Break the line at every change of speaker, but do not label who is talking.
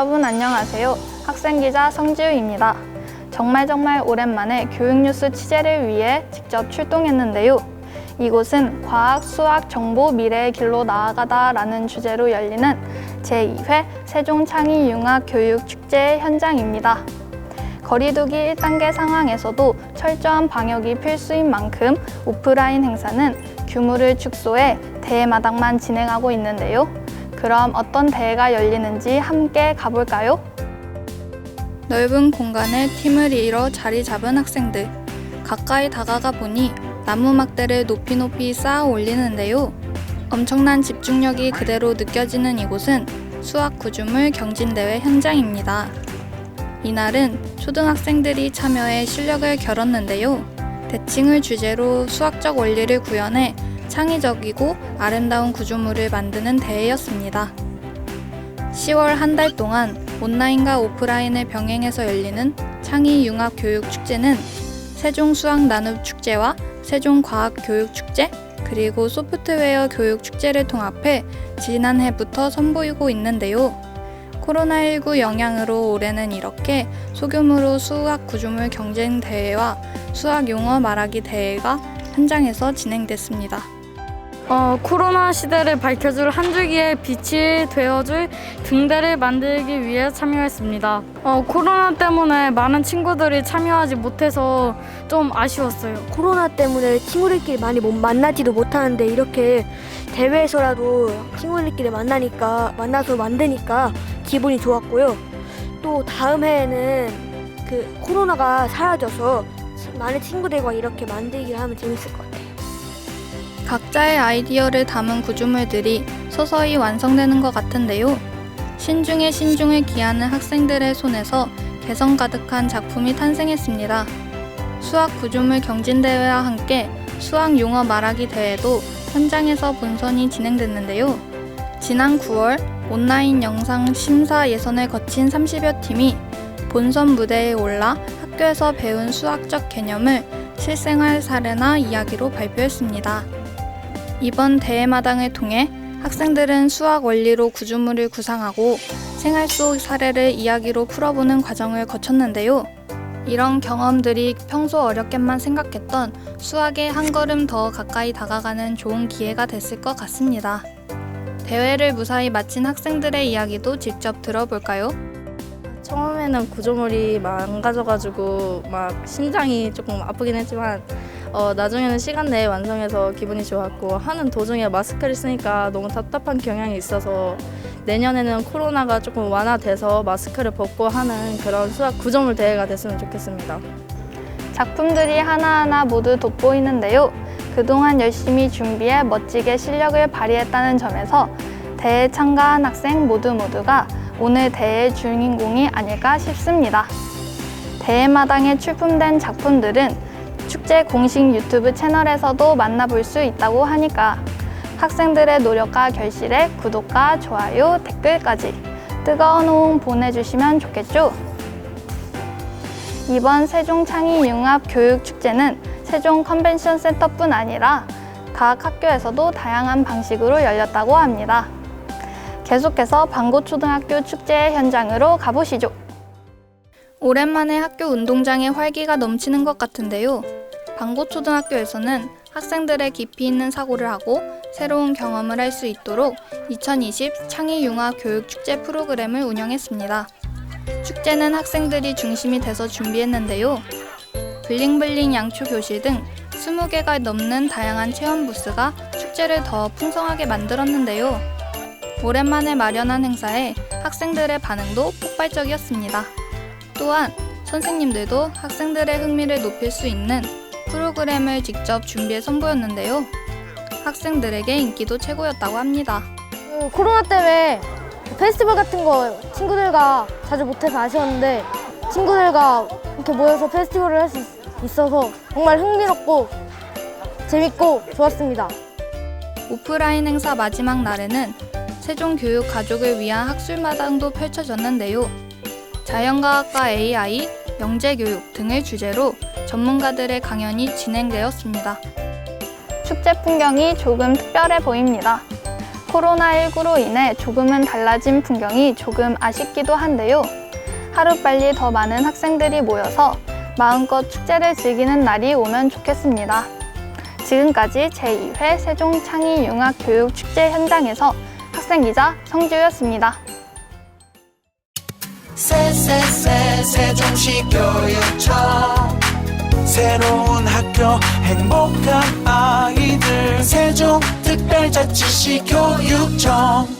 여러분 안녕하세요. 학생기자 성지우입니다. 정말 정말 오랜만에 교육 뉴스 취재를 위해 직접 출동했는데요. 이곳은 과학, 수학, 정보, 미래의 길로 나아가다라는 주제로 열리는 제2회 세종창의융합교육축제 현장입니다. 거리두기 1단계 상황에서도 철저한 방역이 필수인 만큼 오프라인 행사는 규모를 축소해 대회마당만 진행하고 있는데요. 그럼 어떤 대회가 열리는지 함께 가볼까요? 넓은 공간에 팀을 이뤄 자리 잡은 학생들. 가까이 다가가 보니 나무 막대를 높이 높이 쌓아 올리는데요. 엄청난 집중력이 그대로 느껴지는 이곳은 수학 구조물 경진대회 현장입니다. 이날은 초등학생들이 참여해 실력을 겨뤘는데요. 대칭을 주제로 수학적 원리를 구현해 창의적이고 아름다운 구조물을 만드는 대회였습니다. 10월 한 달 동안 온라인과 오프라인을 병행해서 열리는 창의융합교육축제는 세종수학 나눔축제와 세종과학교육축제 그리고 소프트웨어 교육축제를 통합해 지난해부터 선보이고 있는데요. 코로나19 영향으로 올해는 이렇게 소규모로 수학 구조물 경쟁 대회와 수학 용어 말하기 대회가 현장에서 진행됐습니다.
어, 코로나 시대를 밝혀줄 한 줄기의 빛이 되어줄 등대를 만들기 위해 참여했습니다. 어, 코로나 때문에 많은 친구들이 참여하지 못해서 좀 아쉬웠어요.
코로나 때문에 친구들끼리 많이 못 만나지도 못하는데 이렇게 대회에서라도 친구들끼리 만나니까 만나서 만드니까 기분이 좋았고요. 또 다음 해에는 그 코로나가 사라져서 치- 많은 친구들과 이렇게 만들기를 하면 재밌을 것 같아요.
각자의 아이디어를 담은 구조물들이 서서히 완성되는 것 같은데요. 신중에 신중을 기하는 학생들의 손에서 개성 가득한 작품이 탄생했습니다. 수학 구조물 경진대회와 함께 수학 용어 말하기 대회도 현장에서 본선이 진행됐는데요. 지난 9월 온라인 영상 심사 예선을 거친 30여 팀이 본선 무대에 올라 학교에서 배운 수학적 개념을 실생활 사례나 이야기로 발표했습니다. 이번 대회마당을 통해 학생들은 수학 원리로 구조물을 구상하고 생활 속 사례를 이야기로 풀어보는 과정을 거쳤는데요. 이런 경험들이 평소 어렵게만 생각했던 수학에 한 걸음 더 가까이 다가가는 좋은 기회가 됐을 것 같습니다. 대회를 무사히 마친 학생들의 이야기도 직접 들어볼까요?
처음에는 구조물이 망가져가지고 막 심장이 조금 아프긴 했지만 어, 나중에는 시간 내에 완성해서 기분이 좋았고 하는 도중에 마스크를 쓰니까 너무 답답한 경향이 있어서 내년에는 코로나가 조금 완화돼서 마스크를 벗고 하는 그런 수학 구조물 대회가 됐으면 좋겠습니다.
작품들이 하나하나 모두 돋보이는데요. 그동안 열심히 준비해 멋지게 실력을 발휘했다는 점에서 대회 참가한 학생 모두 모두가 오늘 대회 주인공이 아닐까 싶습니다. 대회 마당에 출품된 작품들은 축제 공식 유튜브 채널에서도 만나볼 수 있다고 하니까 학생들의 노력과 결실에 구독과 좋아요, 댓글까지 뜨거운 호응 보내주시면 좋겠죠? 이번 세종 창의 융합 교육 축제는 세종 컨벤션 센터뿐 아니라 각 학교에서도 다양한 방식으로 열렸다고 합니다. 계속해서 방고초등학교 축제 현장으로 가보시죠. 오랜만에 학교 운동장에 활기가 넘치는 것 같은데요. 방고초등학교에서는 학생들의 깊이 있는 사고를 하고 새로운 경험을 할 수 있도록 2020 창의융합교육 축제 프로그램을 운영했습니다. 축제는 학생들이 중심이 돼서 준비했는데요. 블링블링 양초 교실 등 20개가 넘는 다양한 체험 부스가 축제를 더 풍성하게 만들었는데요. 오랜만에 마련한 행사에 학생들의 반응도 폭발적이었습니다. 또한 선생님들도 학생들의 흥미를 높일 수 있는 프로그램을 직접 준비해 선보였는데요. 학생들에게 인기도 최고였다고 합니다.
그 코로나 때문에 페스티벌 같은 거 친구들과 자주 못해서 아쉬웠는데 친구들과 이렇게 모여서 페스티벌을 할 수 있어서 정말 흥미롭고 재밌고 좋았습니다.
오프라인 행사 마지막 날에는 세종 교육 가족을 위한 학술마당도 펼쳐졌는데요. 자연과학과 AI, 영재교육 등을 주제로 전문가들의 강연이 진행되었습니다. 축제 풍경이 조금 특별해 보입니다. 코로나19로 인해 조금은 달라진 풍경이 조금 아쉽기도 한데요. 하루빨리 더 많은 학생들이 모여서 마음껏 축제를 즐기는 날이 오면 좋겠습니다. 지금까지 제2회 세종 창의 융합 교육 축제 현장에서 학생 기자 성지우였습니다.
세세세 세종시 교육청 새로운 학교 행복한 아이들. 세종특별자치시 교육청